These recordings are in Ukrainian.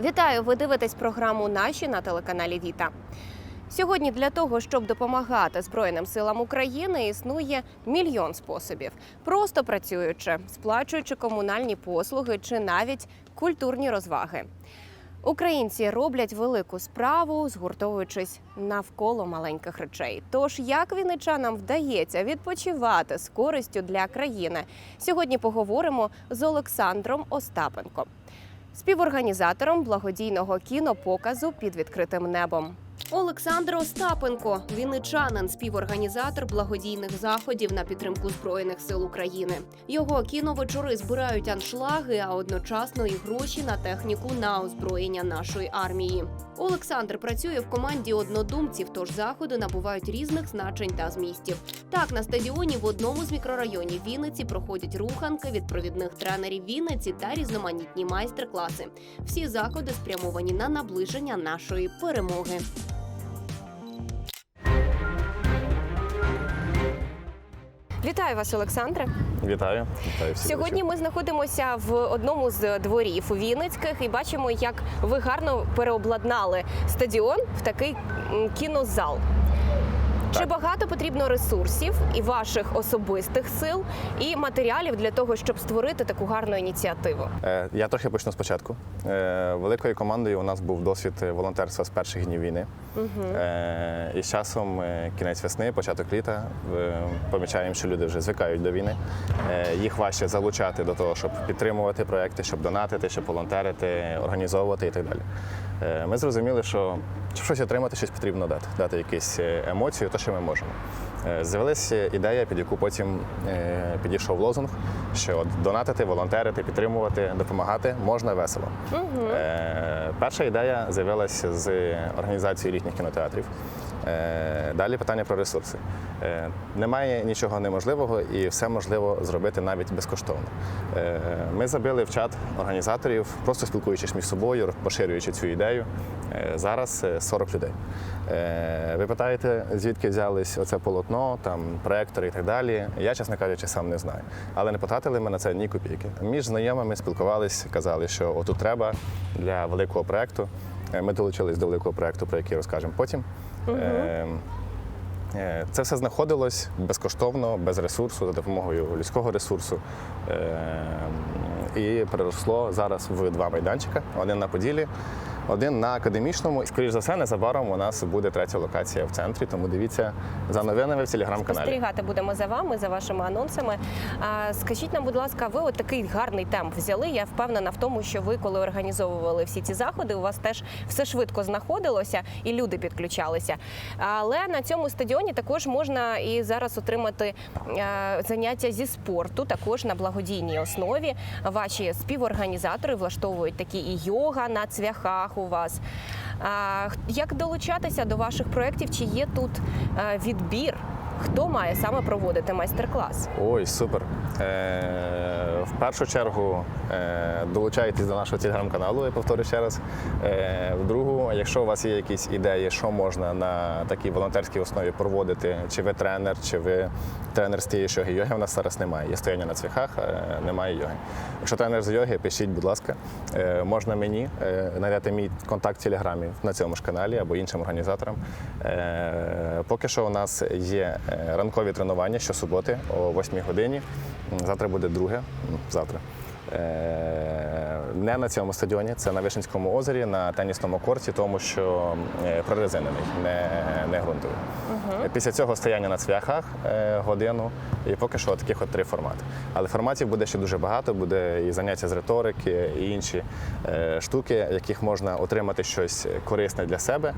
Вітаю! Ви дивитесь програму Наші на телеканалі Віта. Сьогодні для того, щоб допомагати Збройним силам України, існує мільйон способів, просто працюючи, сплачуючи комунальні послуги чи навіть культурні розваги. Українці роблять велику справу, згуртовуючись навколо маленьких речей. Тож як вінничанам вдається відпочивати з користю для країни? Сьогодні поговоримо з Олександром Остапенко, співорганізатором благодійного кінопоказу під відкритим небом. Олександр Остапенко, вінничанин, співорганізатор благодійних заходів на підтримку збройних сил України. Його кіновечори збирають аншлаги, а одночасно і гроші на техніку на озброєння нашої армії. Олександр працює в команді однодумців, тож заходи набувають різних значень та змістів. Так, на стадіоні в одному з мікрорайонів Вінниці проходять руханки від провідних тренерів Вінниці та різноманітні майстер-класи. Всі заходи спрямовані на наближення нашої перемоги. Вітаю вас, Олександре. Вітаю, вітаю всіх. Сьогодні ми знаходимося в одному з дворів у Вінницьких і бачимо, як ви гарно переобладнали стадіон в такий кінозал. Чи Так. багато потрібно ресурсів і ваших особистих сил і матеріалів для того, щоб створити таку гарну ініціативу? Е, Я трохи почну спочатку. Е, Великою командою у нас був досвід волонтерства з перших днів війни. Е, І з часом кінець весни, початок літа, е, помічаємо, що люди вже звикають до війни. Е, Їх важче залучати до того, щоб підтримувати проекти, щоб донатити, щоб волонтерити, організовувати і так далі. Е, Ми зрозуміли, що щоб щось отримати, щось потрібно дати, дати якісь емоції, то що ми можемо. Е, З'явилася ідея, під яку потім е, підійшов лозунг, що донатити, волонтерити, підтримувати, допомагати можна весело. Угу. Перша ідея з'явилася з організацією літніх кінотеатрів. Е, Далі питання про ресурси. Е, Немає нічого неможливого і все можливо зробити навіть безкоштовно. Е, Ми забили в чат організаторів, просто спілкуючись між собою, поширюючи цю ідею. Зараз е, 40 людей. Ви питаєте, звідки взялись оце полотно, там проектори і так далі. Я, чесно кажучи, сам не знаю. Але не потратили ми на це ні копійки. Між знайомими спілкувались, казали, що отут треба для великого проекту. Е, Ми долучились до великого проекту, про який розкажемо потім. Е, Це все знаходилось безкоштовно, без ресурсу, за допомогою людського ресурсу. Е, І переросло зараз в два майданчика: один на Поділі, один на академічному. Скоріш за все, незабаром у нас буде третя локація в центрі. Тому дивіться за новинами в телеграм-каналі. Спостерігати будемо за вами, за вашими анонсами. А, скажіть нам, будь ласка, ви от такий гарний темп взяли. Я впевнена в тому, що ви, коли організовували всі ці заходи, у вас теж все швидко знаходилося і люди підключалися. Але на цьому стадіоні також можна і зараз отримати заняття зі спорту, також на благодійній основі. Ваші співорганізатори влаштовують такі і йога на цвяхах у вас. Як долучатися до ваших проєктів? Чи є тут е, відбір? Хто має саме проводити майстер-клас? Ой, супер. Е, в першу чергу е, долучайтесь до нашого телеграм-каналу, я повторю ще раз. Е, в другу, якщо у вас є якісь ідеї, що можна на такій волонтерській основі проводити, чи ви тренер, чи ви тренер з тієї йоги. Йоги в нас зараз немає. Є стояння на цвяхах, е, немає йоги. Якщо тренер з йоги, пишіть, будь ласка. Е, можна мені е, знайти мій контакт в телеграмі на цьому ж каналі або іншим організаторам. Е, поки що у нас є ранкові тренування щосуботи о 8 годині. Завтра буде друге. Завтра. Е, Не на цьому стадіоні, це на Вишенському озері, на тенісному корті, тому що е, прорезинений, не, не ґрунтовий. Е, Після цього стояння на цвяхах годину, і поки що таких от три формати. Але форматів буде ще дуже багато, буде і заняття з риторики, і інші штуки, яких можна отримати щось корисне для себе,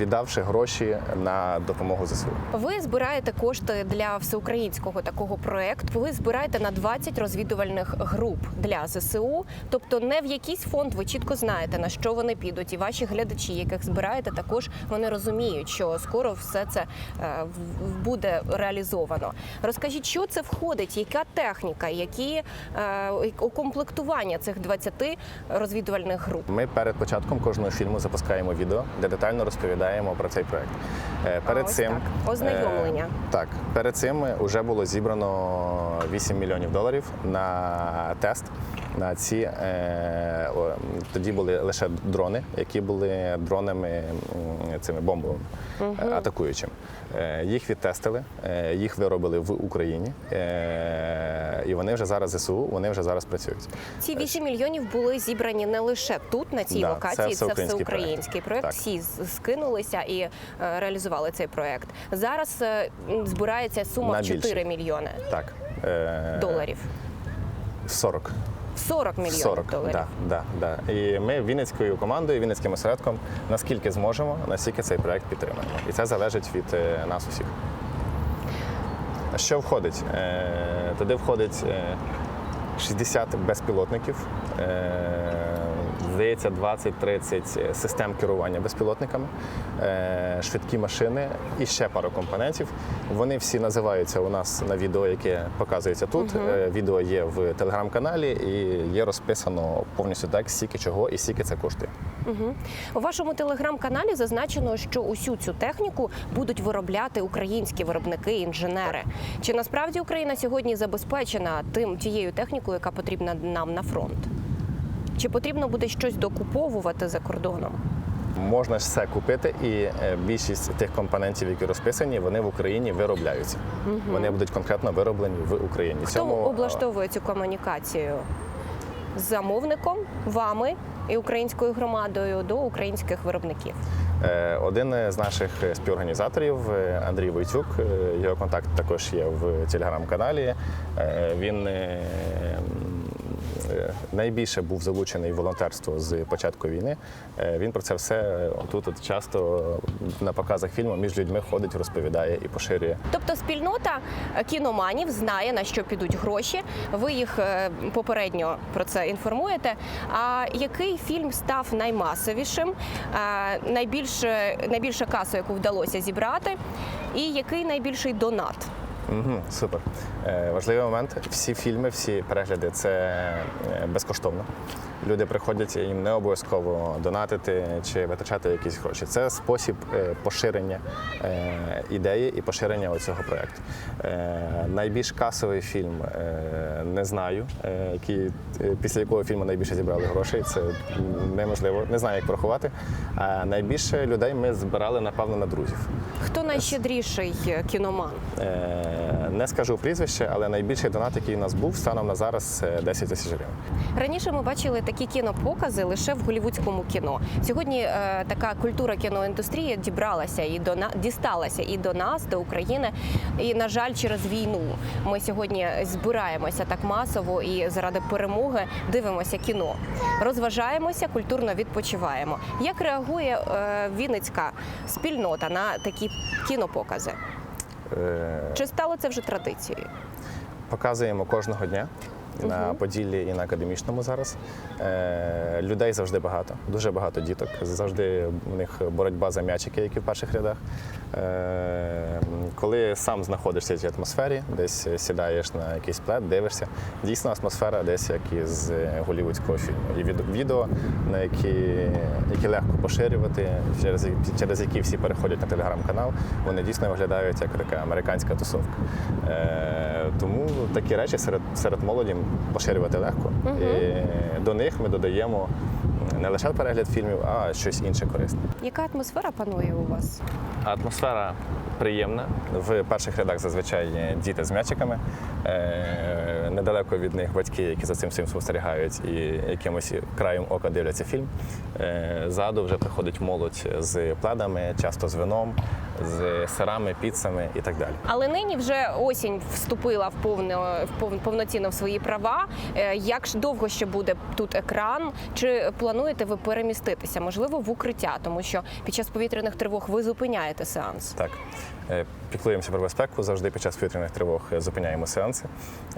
віддавши гроші на допомогу ЗСУ. Ви збираєте кошти для всеукраїнського такого проєкту. Ви збираєте на 20 розвідувальних груп для ЗСУ. Тобто не в якийсь фонд ви чітко знаєте на що вони підуть, і ваші глядачі, яких збираєте, також вони розуміють, що скоро все це е, буде реалізовано. Розкажіть, що це входить, яка техніка, які е, укомплектування цих 20 розвідувальних груп. Ми перед початком кожного фільму запускаємо відео, де детально розповідаємо про цей проект. Е, Перед ось цим так. Ознайомлення. е, так, перед цим вже було зібрано 8 мільйонів доларів на тест. На ці е, о, тоді були лише дрони, які були дронами цими бомбовими е, атакуючими. Е, Їх відтестили, е, їх виробили в Україні, е, і вони вже зараз ЗСУ, вони вже зараз працюють. Ці 8 мільйонів були зібрані не лише тут, на цій Да, локації. Це всеукраїнський всеукраїнський проект. Так. Всі скинулися і е, реалізували цей проект. Зараз е, збирається сума в 4 мільйони Так. Е, доларів. 40. 40 мільйонів 40, доларів. да, да, да. І ми Вінницькою командою, Вінницьким осередком, наскільки зможемо, настільки цей проект підтримаємо. І це залежить від е, нас усіх. Що входить? Е, Туди входить е, 60 безпілотників, е, здається, 20-30 систем керування безпілотниками, е, швидкі машини і ще пару компонентів. Вони всі називаються у нас на відео, яке показується тут. Е, Відео є в телеграм-каналі і є розписано повністю так, скільки чого і скільки це коштує. У вашому телеграм-каналі зазначено, що усю цю техніку будуть виробляти українські виробники інженери. Чи насправді Україна сьогодні забезпечена тим тією технікою, яка потрібна нам на фронт? Чи потрібно буде щось докуповувати за кордоном? Можна ж все купити, і е, більшість тих компонентів, які розписані, вони в Україні виробляються. Вони будуть конкретно вироблені в Україні. Хто Цьому, е, облаштовує цю комунікацію з замовником, вами і українською громадою до українських виробників? Е, Один з наших співорганізаторів Андрій Войтюк, е, його контакт також є в телеграм-каналі. Він найбільше був залучений в волонтерство з початку війни. Е, Він про це все тут от часто на показах фільму між людьми ходить, розповідає і поширює. Тобто спільнота е, кіноманів знає на що підуть гроші. Ви їх е, попередньо про це інформуєте. А який фільм став наймасовішим, е, найбільше найбільша касу, яку вдалося зібрати, і який найбільший донат? Угу, супер. Е, важливий момент. Всі фільми, всі перегляди це е, безкоштовно. Люди приходять їм не обов'язково донатити чи витрачати якісь гроші. Це спосіб е, поширення е, ідеї і поширення цього проєкту. Найбільш касовий фільм не знаю, які е, після якого фільму найбільше зібрали грошей. Це неможливо, не знаю, як порахувати. А найбільше людей ми збирали, напевно, на друзів. Хто найщедріший е, кіноман? Е, Не скажу прізвище, але найбільший донат, який у нас був, станом на зараз це 10 тисяч гривень. Раніше ми бачили такі кінопокази лише в голівудському кіно. Сьогодні е, така культура кіноіндустрії дібралася і до на дісталася і до нас, до України. І на жаль, через війну ми сьогодні збираємося так масово і заради перемоги дивимося кіно, розважаємося, культурно відпочиваємо. Як реагує е, Вінницька спільнота на такі кінопокази? Е, Чи стало це вже традицією? Показуємо кожного дня. На Поділлі і на академічному зараз е, людей завжди багато, дуже багато діток. Завжди у них боротьба за м'ячики, які в перших рядах. Е, коли сам знаходишся в цій атмосфері, десь сідаєш на якийсь плед, дивишся, дійсно атмосфера десь як із голівудського фільму. І від відео, на які, які легко поширювати, через, через які всі переходять на телеграм-канал, вони дійсно виглядають як така американська тусовка. Тому такі речі серед, серед молоді поширювати легко. І до них ми додаємо не лише перегляд фільмів, а щось інше корисне. Яка атмосфера панує у вас? Атмосфера приємна. В перших рядах зазвичай є діти з м'ячиками. Е, Недалеко від них батьки, які за цим всім спостерігають і якимось краєм ока дивляться фільм. Е, Ззаду вже приходить молодь з пледами, часто з вином, з сирами, піцами і так далі. Але нині вже осінь вступила в повно в пов- повноцінно в свої права. Е, Як ж довго ще буде тут екран? Чи плануєте ви переміститися? Можливо, в укриття, тому що під час повітряних тривог ви зупиняєте сеанс. Так, Е, піклуємося про безпеку. Завжди під час повітряних тривог е, зупиняємо сеанси.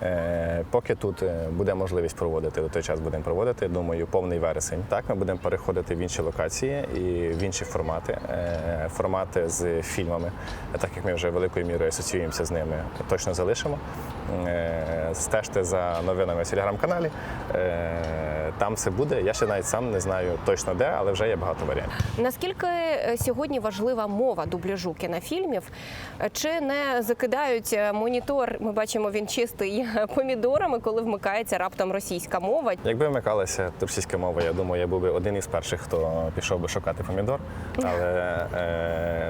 Е, Поки тут е, буде можливість проводити, до той час будемо проводити. Думаю, повний вересень. Так, ми будемо переходити в інші локації і в інші формати. Формати з фільмами, так як ми вже великою мірою асоціюємося з ними, точно залишимо. Е, Стежте за новинами в телеграм-каналі. Е, Там все буде. Я ще навіть сам не знаю точно де, але вже є багато варіантів. Наскільки е, сьогодні важлива мова дубляжу кінофільмів? Чи не закидають монітор? Ми бачимо, він чистий помідорами, коли вмикається раптом російська мова. Якби вмикалася російська мова, я думаю, я був би один із перших, хто пішов би шукати помідор. Але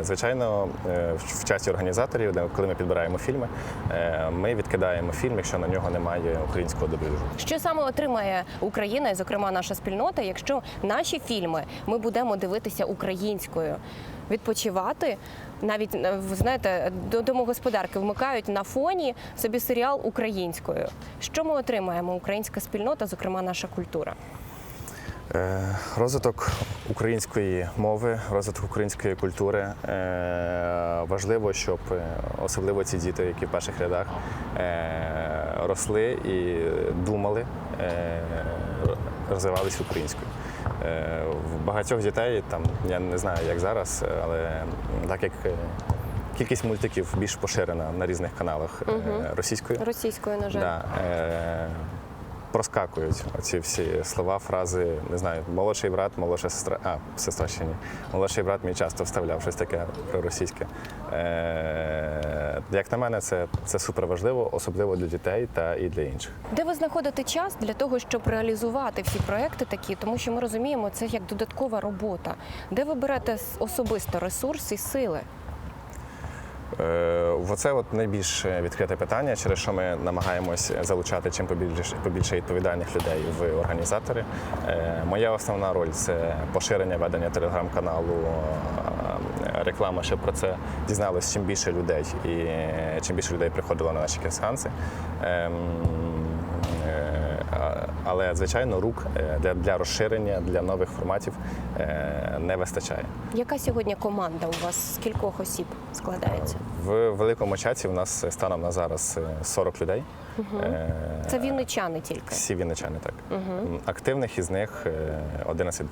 звичайно, в часі організаторів, коли ми підбираємо фільми, ми відкидаємо фільм, якщо на нього немає українського дубляжу. Що саме отримає Україна, і зокрема наша спільнота, якщо наші фільми ми будемо дивитися українською, відпочивати? Навіть е, знаєте, до домогосподарки вмикають на фоні собі серіал українською. Що ми отримаємо? Українська спільнота, зокрема наша культура. Е, Розвиток української мови, розвиток української культури е, важливо, щоб е, особливо ці діти, які в перших рядах росли і думали, розвивалися українською. В багатьох дітей там я не знаю, як зараз, але так як кількість мультиків більш поширена на різних каналах е, російською. Російською, на жаль. Да, проскакують ці всі слова, фрази, не знаю, молодший брат, молодша сестра, а, сестра ще ні. Молодший брат мій часто вставляв щось таке проросійське. Е, як на мене, це, це супер важливо, особливо для дітей та і для інших. Де ви знаходите час для того, щоб реалізувати всі проекти такі, тому що ми розуміємо, це як додаткова робота. Де ви берете особисто ресурс і сили? Е, Оце от найбільш відкрите питання, через що ми намагаємось залучати чим побільше, побільше відповідальних людей в організатори. Е, Моя основна роль це поширення ведення телеграм-каналу, е, реклама, щоб про це дізналось чим більше людей і чим більше людей приходило на наші кінсеанси. Ем, Але звичайно, рук для, для розширення, для нових форматів не вистачає. Яка сьогодні команда у вас з кількох осіб складається? В великому чаті у нас станом на зараз е, 40 людей. Е, Це вінничани тільки. Всі вінничани, так. М, Активних із них е, 11-12.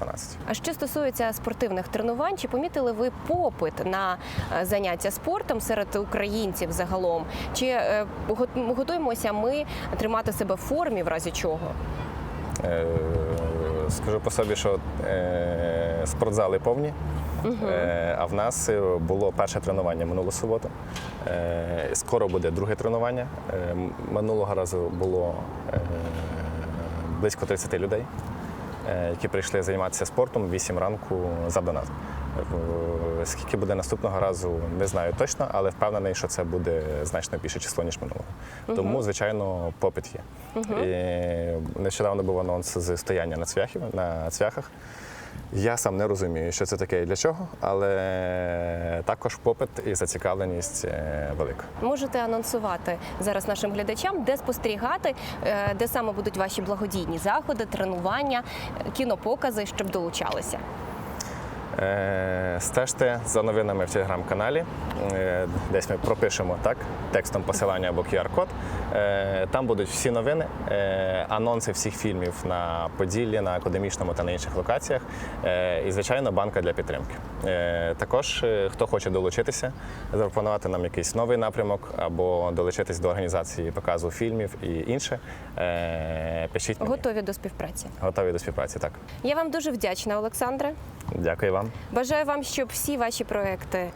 А що стосується спортивних тренувань, чи помітили ви попит на е, заняття спортом серед українців загалом? Чи е, готуємося ми тримати себе в формі в разі чого? Скажу по собі, що е, спортзали повні. Е, А в нас е, було перше тренування минулу суботу. Е, Скоро буде друге тренування. Е, Минулого разу було е, близько 30 людей, е, які прийшли займатися спортом 8 ранку за донат. Е, Скільки буде наступного разу, не знаю точно, але впевнений, що це буде значно більше число, ніж минулого. Тому, звичайно, попит є. І нещодавно був анонс з стояння на цвяхів на цвяхах. Я сам не розумію, що це таке і для чого, але також попит і зацікавленість е, велика. Можете анонсувати зараз нашим глядачам, де спостерігати, е, де саме будуть ваші благодійні заходи, тренування, кінопокази, щоб долучалися. Е, Стежте за новинами в телеграм-каналі. Е, Десь ми пропишемо так, текстом посилання або QR-код. Е, Там будуть всі новини, анонси всіх фільмів на Поділлі, на академічному та на інших локаціях. І, звичайно, банка для підтримки. Також, хто хоче долучитися, запропонувати нам якийсь новий напрямок або долучитись до організації показу фільмів і інше. Пишіть мені. Готові до співпраці. Готові до співпраці. Так. Я вам дуже вдячна, Олександре. Дякую вам. Бажаю вам, щоб всі ваші проекти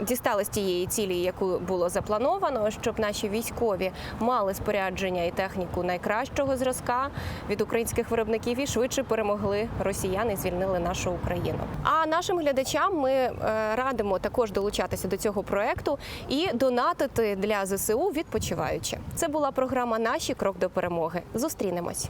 дістали з тієї цілі, яку було заплановано, щоб наші військові мали спорядження і техніку найкращого зразка від українських виробників і швидше перемогли росіян і звільнили нашу Україну. А нашим глядачам ми е, радимо також долучатися до цього проекту і донатити для ЗСУ відпочиваючи. Це була програма Наші крок до перемоги. Зустрінемось.